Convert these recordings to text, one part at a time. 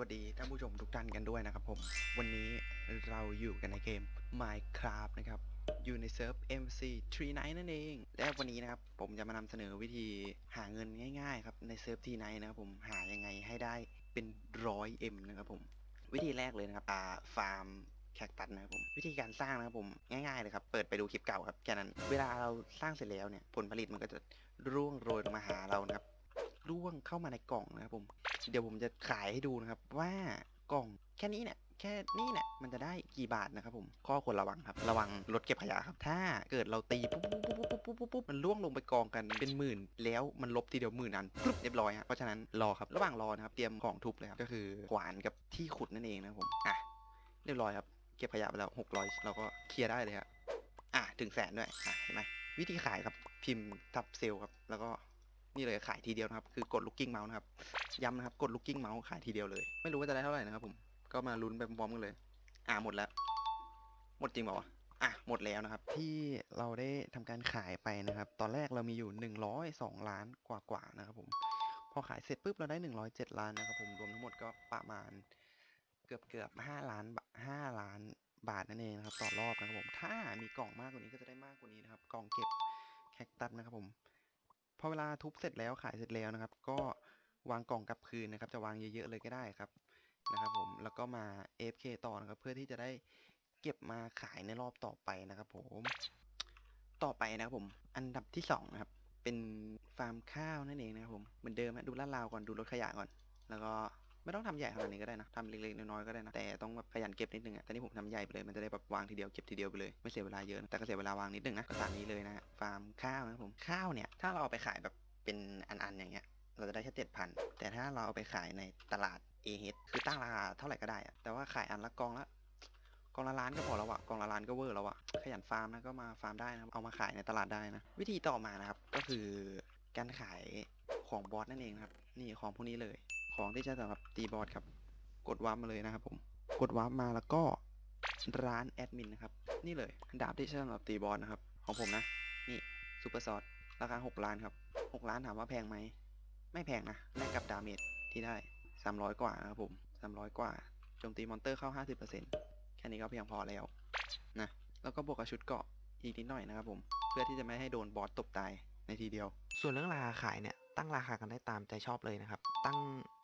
วัสดีท่านผู้ชมทุกท่านกันด้วยนะครับผม วันนี้เราอยู่กันในเกม Minecraft นะครับ อยู่ในเซิร์ฟ MC39 นั่นเอง และวันนี้นะครับ ผมจะมานำเสนอวิธีหาเงินง่ายๆครับในเซิร์ฟ T9 นะครับผมหายังไงให้ได้เป็นร้อย M นะครับผม วิธีแรกเลยนะครับอ่าฟาร์มแคคตัสนะครับผมวิธีการสร้างนะครับผมง่ายๆเลยครับเปิดไปดูคลิปเก่าครับแค่นั้น เวลาเราสร้างเสร็จแล้วเนี่ยผลผลิตมันก็จะร่วงโรยลงมาหาเรานะครับ ร่วงเข้ามาในกล่องนะครับผม เดี๋ยวผมจะขายให้ดูนะครับ ว่ากล่องแค่นี้เนี่ยแค่นี้เนี่ยมันจะได้กี่บาทนะครับผม ข้อควรระวังครับ ระวังรถเก็บขยะครับ ถ้าเกิดเราตีปุ๊บปุ๊บปุ๊บปุ๊บปุ๊บปุ๊บมันล่วงลงไปกองกันเป็นหมื่น แล้วมันลบทีเดียวหมื่นอันปุ๊บเรียบร้อยฮะเพราะฉะนั้นรอครับระหว่างรอนะครับเตรียมของทุบเลยครับก็คือขวานกับที่ขุดนั่นเองนะครับผมอะเรียบร้อยครับเก็บขยะไปแล้ว600เราก็เคลียร์ได้เลยครับอะถึงแสนด้วยอะเห็นไหมวิธีขายครับพิมพ์ทับเซลล์ครับแล้วก็ นี่เลยขายทีเดียวนะครับ คือกด looking mouse นะครับ ย้ำนะครับ กด looking mouse ขายทีเดียวเลย ไม่รู้ว่าจะได้เท่าไหร่นะครับผม ก็มาลุ้นไปพร้อมๆกันเลย อ่าหมดแล้ว หมดจริงเปล่าวะอะ หมดแล้วนะครับ ที่เราได้ทำการขายไปนะครับ ตอนแรกเรามีอยู่ 102 ล้านกว่าๆนะครับผม พอขายเสร็จปุ๊บเราได้ 107 ล้านนะครับผมรวมทั้งหมดก็ประมาณเกือบเกือบ5ล้านบาท5ล้านบาทนั่นเองนะครับต่อรอบนะครับผม ถ้ามีกล่องมากกว่านี้ก็จะได้มากกว่านี้นะครับ กล่องเก็บแคคตัสนะครับผม พอเวลาทุบเสร็จแล้วขายเสร็จแล้วนะครับ ก็วางกล่องกลับคืนนะครับ จะวางเยอะๆเลยก็ได้ครับนะครับผมแล้วก็มา AFK ต่อนะครับ เพื่อที่จะได้เก็บมาขายในรอบต่อไปนะครับ ผม ต่อไปนะครับผม อันดับที่สองนะครับเป็นฟาร์มข้าวนั่นเองนะครับผมเหมือนเดิมฮะดูลาดราวก่อนดูรถขยะก่อน แล้วก็ ไม่ต้องทำใหญ่ขนาดนี้ก็ได้นะทำเล็กๆน้อยๆก็ได้นะแต่ต้องแบบขยันเก็บนิดนึงอะแต่นี่ผมทำใหญ่ไปเลยมันจะได้แบบวางทีเดียวเก็บทีเดียวไปเลยไม่เสียเวลาเยอะแต่ก็เสียเวลาวางนิดนึงนะก็ตามนี้เลยนะฟาร์มข้าวนะผมข้าวเนี่ยถ้าเราเอาไปขายแบบเป็นอันๆอย่างเงี้ยเราจะได้แค่เจ็ดพันแต่ถ้าเราเอาไปขายในตลาด a h คือตั้งราคาเท่าไหร่ก็ได้อะแต่ว่าขายอันละกองละกองละล้านก็พอแล้วอะกองละล้านก็เวอร์แล้วอะขยันฟาร์มนะก็มาฟาร์มได้นะเอามาขายในตลาดได้นะ วิธีต่อมานะครับก็คือการขายของบอสนั่นเองครับ นี่ของพวกนี้เลย ของที่ใช้สำหรับตีบอสครับ กดวาร์ปมาเลยนะครับผม กดวาร์ปมาแล้วก็ร้านแอดมินนะครับ นี่เลยดาบที่ใช้สำหรับตีบอสนะครับ ของผมนะ นี่ซูเปอร์ซอสราคา 6 ล้านครับ 6 ล้านถามว่าแพงไหม ไม่แพงนะแลกกับดาเมจที่ได้ 300 กว่านะครับผม 300 กว่าโจมตีมอนเตอร์เข้า 50%แค่นี้ก็เพียงพอแล้วนะแล้วก็บวกกับชุดเกราะอีกนิดหน่อยนะครับผม เพื่อที่จะไม่ให้โดนบอสตบตายในทีเดียว ส่วนเรื่องราคาขายเนี่ย ตั้งราคากันได้ตามใจชอบเลยนะครับ ตั้ง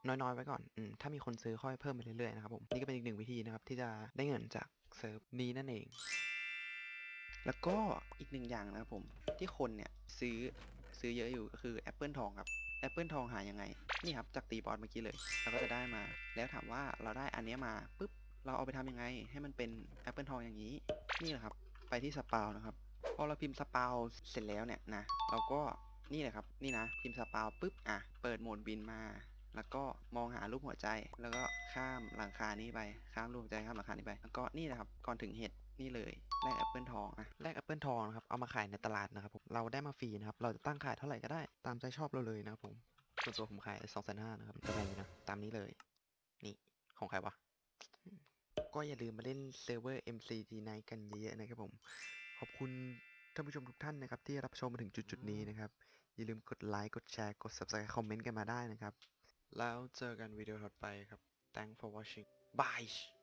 น้อยๆไว้ก่อนอมถ้ามีคนซื้อค่อยเพิ่มไปเรื่อยๆนะครับผม นี่ก็เป็นอีกหนึ่งวิธีนะครับที่จะได้เงินจากเซิร์ฟนี้นั่นเอง แล้วก็อีกหนึ่งอย่างนะครับผม ที่คนเนี่ยซื้อซื้อเยอะอยู่ก็คือแอปเปิลทองครับแอปเปิลทองหายังไง นี่ครับจากตีบอสเมื่อกี้เลย เราก็จะได้มา แล้วถามว่าเราได้อันนี้มาปุ๊บ เราเอาไปทำยังไง ให้มันเป็นแอปเปิลทองอย่างนี้ นี่แหละครับ ไปที่สปาวนะครับ พอเราพิมพ์สปาวเสร็จแล้วเนี่ยนะ เราก็ นี่เลยครับ นี่นะพิมพ์สปาวปุ๊บ อะ เปิดโหมดบินมา แล้วก็มองหารูปหัวใจ แล้วก็ข้ามหลังคานี้ไป ข้ามรูปหัวใจข้ามหลังคานี้ไป แล้วก็นี่นะครับ ก่อนถึงเห็ดนี่เลยแลกแอปเปิลทองอะแลกแอปเปิลทองนะครับ เอามาขายในตลาดนะครับผม เราได้มาฟรีนะครับ เราจะตั้งขายเท่าไหร่ก็ได้ ตามใจชอบเราเลยนะครับผม ส่วนตัวผมขายสองแสนห้านะครับจะแพงนะ ตามนี้เลย นี่ ของใครวะ ก็อย่าลืมมาเล่นเซิร์ฟเวอร์ MCG9 กันเยอะๆนะครับผม ขอบคุณท่านผู้ชมทุกท่านนะครับที่รับชมมาถึงจุดๆนี้นะครับ อย่าลืมกดไลค์กดแชร์กด subscribe คอมเมนต์กันมาได้นะครับ แล้วเจอกันวิดีโอถัดไปครับ Thanks for watching Bye